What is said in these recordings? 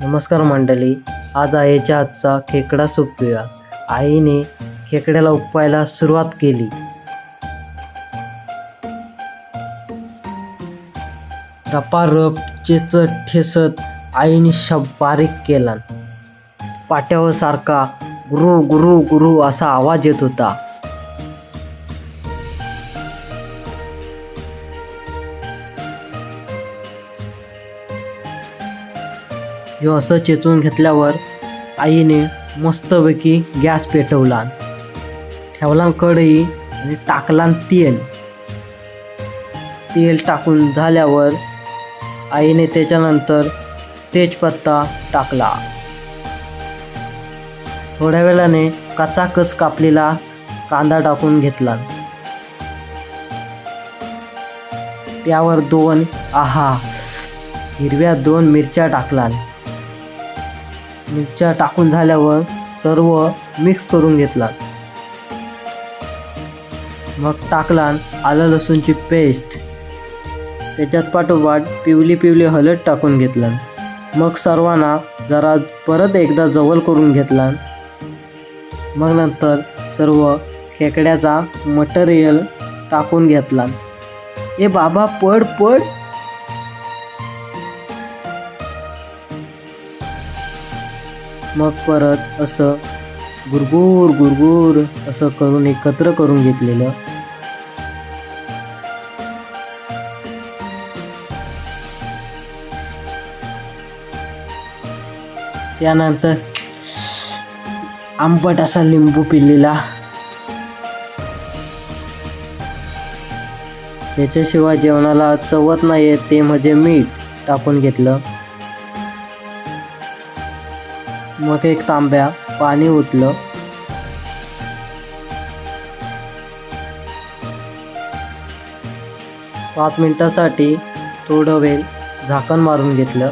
नमस्कार मंडळी आज आईच्या आजचा खेकडा सूप पिऊया आईने खेकड्याला उपवायला सुरुवात केली. रपारप चेचत ठेसत आईने शब बारीक केला. पाट्यावर सारखा गुरु गुरु गुरु असा आवाज येत होता. ह्यो असं चेचून घेतल्यावर आईने मस्तपैकी गॅस पेटवला. ठेवला कढई आणि टाकला तेल. तेल टाकून झाल्यावर आईने त्याच्यानंतर तेजपत्ता टाकला. थोड्या वेळाने कचाकच कापलेला कांदा टाकून घेतला. त्यावर दोन आहा हिरव्या दोन मिरच्या टाकला. मिरच्या टाकून झाल्यावर सर्व मिक्स करून घेतला. मग टाकला आलं लसूणची पेस्ट त्याच्यात पाठोपाठ पिवली पिवली हळद टाकून घेतला. मग सर्वांना जरा परत एकदा जवळ करून घेतला. मग नंतर सर्व खेकड्याचा मटेरियल टाकून घेतला. ए बाबा पड पड. मग परत असं गुरगुर गुरगुर असं करून एकत्र करून घेतलेलं. त्यानंतर आंबट असा लिंबू पिल्लेला त्याच्याशिवाय जेवणाला चवत नाही ते म्हणजे मीठ टाकून घेतलं. मग एक तांब्या पाणी ओतलं. पाच मिनटासाठी थोडं वेळ झाकण मारून घेतलं.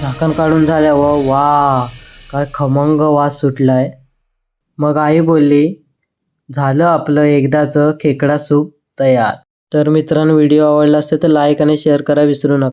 झाकण काढून झाल्यावर वा काय खमंग वास सुटलाय. मग आई बोलली झालं आपलं एकदाचं खेकडा सूप तयार. तर मित्रांनो व्हिडिओ आवडला असेल तर लाईक आणि शेअर करा विसरू नका.